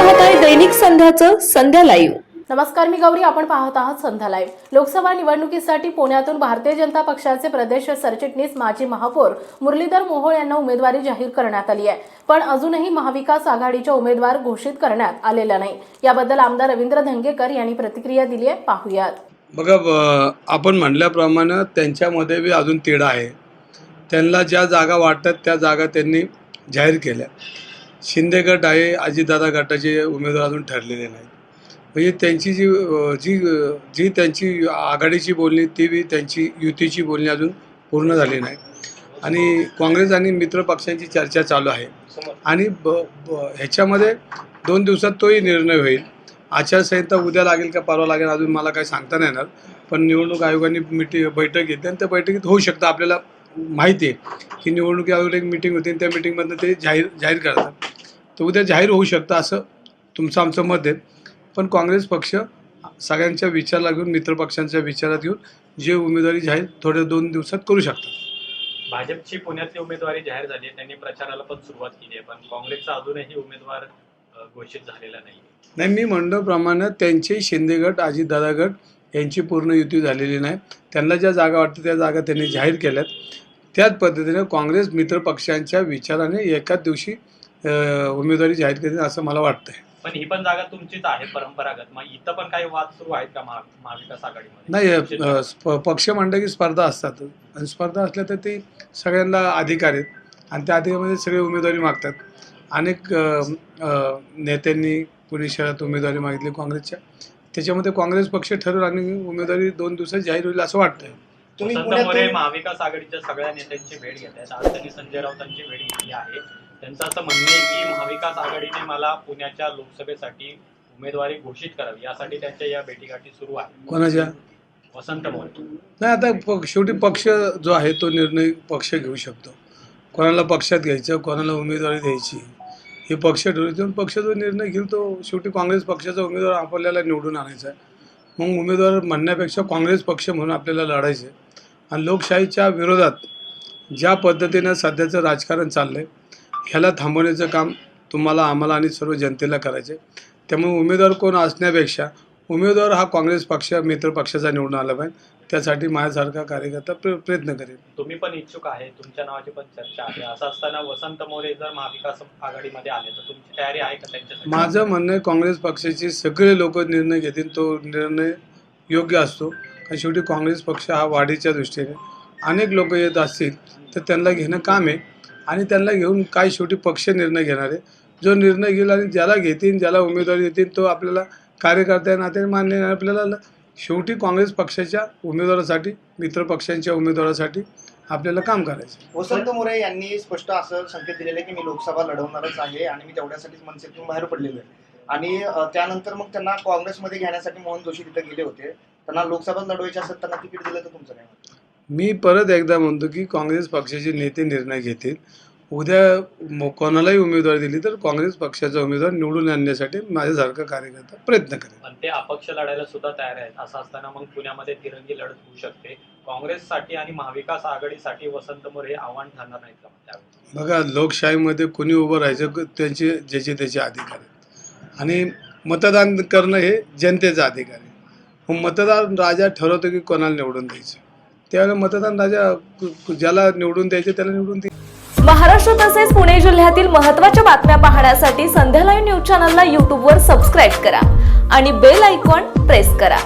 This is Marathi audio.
महत्त्वाचं संध्या लाईव्ह नमस्कार मी गौरी. आपण पाहत आहात संध्या लाईव्ह लोकसभा निवडणुकीसाठी पुण्यातून भारतीय जनता पक्षाचे प्रदेश सरचिटणीस माजी महापौर मुरलीधर मोहोळ यांना उमेदवारी जाहीर करण्यात आली आहे. पण अजूनही महाविकास आघाडीच्या उमेदवार घोषित करण्यात आलेला नाही. याबद्दल आमदार रवींद्र धंगेकर यांनी प्रतिक्रिया दिली आहे. पाहूयात. बघा आपण म्हणल्याप्रमाणे त्यांच्यामध्ये बी अजून तिढा आहे. त्यांना ज्या जागा वाटतात त्या जागा त्यांनी जाहीर केल्या. शिंदे गट आहे अजितदादा गटाचे उमेदवार अजून ठरलेले नाहीत. म्हणजे त्यांची जी जी जी त्यांची आघाडीची बोलणी ती बी त्यांची युतीची बोलणी अजून पूर्ण झाली नाही. आणि काँग्रेस आणि मित्र पक्षांची चर्चा चालू आहे. आणि ब ब ह्याच्यामध्ये दोन दिवसात तोही निर्णय होईल. आचारसंहिता उद्या लागेल का परवा लागेल अजून मला काही सांगता नाही येणार. पण निवडणूक आयोगाने मिटिंग बैठक घेतली आणि त्या बैठकीत होऊ शकतं आपल्याला माहिती आहे. की निवडणुकी आयोगाला एक मिटिंग होती आणि त्या मिटिंगमधनं ते जाहीर जाहीर करतात. तर उद्या जाहीर होऊ शकतं असं तुमचं आमचं मत आहे. पण काँग्रेस पक्ष सगळ्यांच्या विचाराला घेऊन मित्रपक्षांच्या विचारात घेऊन जे उमेदवारी जाहीर थोड्या दोन दिवसात करू शकतात. भाजपची पुण्यातली उमेदवारी जाहीर झाली आहे. त्यांनी प्रचाराला पण सुरुवात केली आहे. पण काँग्रेसचा अजूनही उमेदवार घोषित झालेला नाही नाही मी म्हणल्याप्रमाणे त्यांचे शिंदे गट अजितदादा गट यांची पूर्ण युती झालेली नाही. त्यांना ज्या जागा वाटतं त्या जागा त्यांनी जाहीर केल्यात. त्याच पद्धतीने काँग्रेस मित्र पक्षांच्या विचाराने एकाच दिवशी उमेदवारी जाहीर केली असं मला वाटतंय. पण ही पण जागा तुमचीच आहे परंपरागत. मग इथं पण काही वाद सुरू आहेत का महा- महाविकास आघाडीमध्ये? नाही तुमची अं, स्प- पक्ष म्हणलं की स्पर्धा असतात. आणि स्पर्धा असल्या तर ते सगळ्यांना अधिकार आहेत. आणि त्या अधिकारामध्ये सगळे उमेदवारी मागतात. अनेक अं, अं, नेत्यांनी पुणे शहरात उमेदवारी मागितली काँग्रेसच्या. त्याच्यामध्ये काँग्रेस पक्ष ठरवलं आणि उमेदवारी दोन दिवसात जाहीर होईल असं वाटतंय. तुम्ही वसंत मोरे पुण्यातून महाविकास आघाडीच्या सगळ्या नेत्यांची भेट घेत आहेत आज त्यांनी संजय राऊतांची भेट घेतली आहे. त्यांचं असं म्हणणं आहे की महाविकास आघाडीने मला पुण्याच्या लोकसभेसाठी उमेदवारी घोषित करावी यासाठी त्यांच्या या भेटीगाठी सुरू आहे. कोणाच्या? वसंत मोरे. नाही आता शेवटी पक्ष जो आहे तो निर्णय पक्ष घेऊ शकतो. कोणाला पक्षात घ्यायचं कोणाला उमेदवारी द्यायची हे पक्ष ठरवतो. पक्ष जो निर्णय घेईल तो शेवटी काँग्रेस पक्षाचा उमेदवार आपल्याला निवडून आणायचा आहे. मग उमेदवार म्हणण्यापेक्षा काँग्रेस पक्ष म्हणून आपल्याला लढायचं आहे. आणि लोकशाहीच्या विरोधात ज्या पद्धतीनं सध्याचं राजकारण चाललं आहे ह्याला थांबवण्याचं काम तुम्हाला आम्हाला आणि सर्व जनतेला करायचं आहे त्यामुळे उमेदवार कोण असण्यापेक्षा उमेदवार हा काँग्रेस पक्ष मित्र पक्षाचा निवडून आला पाहिजे. त्यासाठी माझ्यासारखा कार्यकर्ता प्र प्रयत्न करेल तुम्ही पण इच्छुक आहे तुमच्या नावाची पण चर्चा आहे. असं असताना वसंत मोरे जर महाविकास आघाडीमध्ये आले तर तुमची तयारी आहे का त्यांच्यासाठी? माझं म्हणणं आहे काँग्रेस पक्षाचे सगळे लोक निर्णय घेतील तो निर्णय योग्य असतो. कारण शेवटी काँग्रेस पक्ष हा वाढीच्या दृष्टीने अनेक लोक येत असतील तर त्यांना घेणं काम आहे. आणि त्यांना घेऊन काय शेवटी पक्ष निर्णय घेणार. आहे जो निर्णय घेईल आणि ज्याला घेतील ज्याला उमेदवारी देतील तो आपल्याला कार्यकर्त्या नाते मान्य आपल्याला शेवटी काँग्रेस पक्षाच्या उमेदवारासाठी मित्र पक्षांच्या उमेदवारासाठी आपल्याला काम करायचं वसंत मोरे यांनी स्पष्ट असं संकेत दिलेले की मी लोकसभा लढवणारच आहे आणि मी तेवढ्यासाठीच मनसेतून बाहेर पडलेलो आहे. आणि त्यानंतर मग त्यांना काँग्रेसमध्ये घेण्यासाठी मोहन जोशी तिथे गेले होते. त्यांना लोकसभा लढवायची असेल त्यांना तिकीट दिलं तर तुमचं काय मी परत एकदा म्हणतो की काँग्रेस पक्षाचे नेते निर्णय घेतील. उद्या कोणालाही उमेदवारी दिली तर काँग्रेस पक्षाचा उमेदवार निवडून आणण्यासाठी माझ्यासारखा कार्यकर्ता प्रयत्न करेल. पण ते अपक्ष लढायला सुद्धा तयार आहेत. असं असताना मग पुण्यामध्ये तिरंगी लढत होऊ शकते. काँग्रेससाठी आणि महाविकास आघाडीसाठी वसंत मोरे हे आव्हान ठरणार नाहीत का बघा लोकशाहीमध्ये कोणी उभं राहायचं त्यांचे ज्याचे त्याचे अधिकार आहेत. आणि मतदान करणं हे जनतेचा अधिकार आहे. मग मतदान राजा ठरवतो की कोणाला निवडून द्यायचं. त्यावेळेला मतदान राजा ज्याला निवडून द्यायचे त्याला निवडून दे. महाराष्ट्र तसेच पुणे जिल्ह्यातील महत्त्वाच्या बातम्या पाहण्यासाठी संध्या लाईव्ह न्यूज चॅनलला यूट्यूबवर सबस्क्राईब करा आणि बेल आयकॉन प्रेस करा.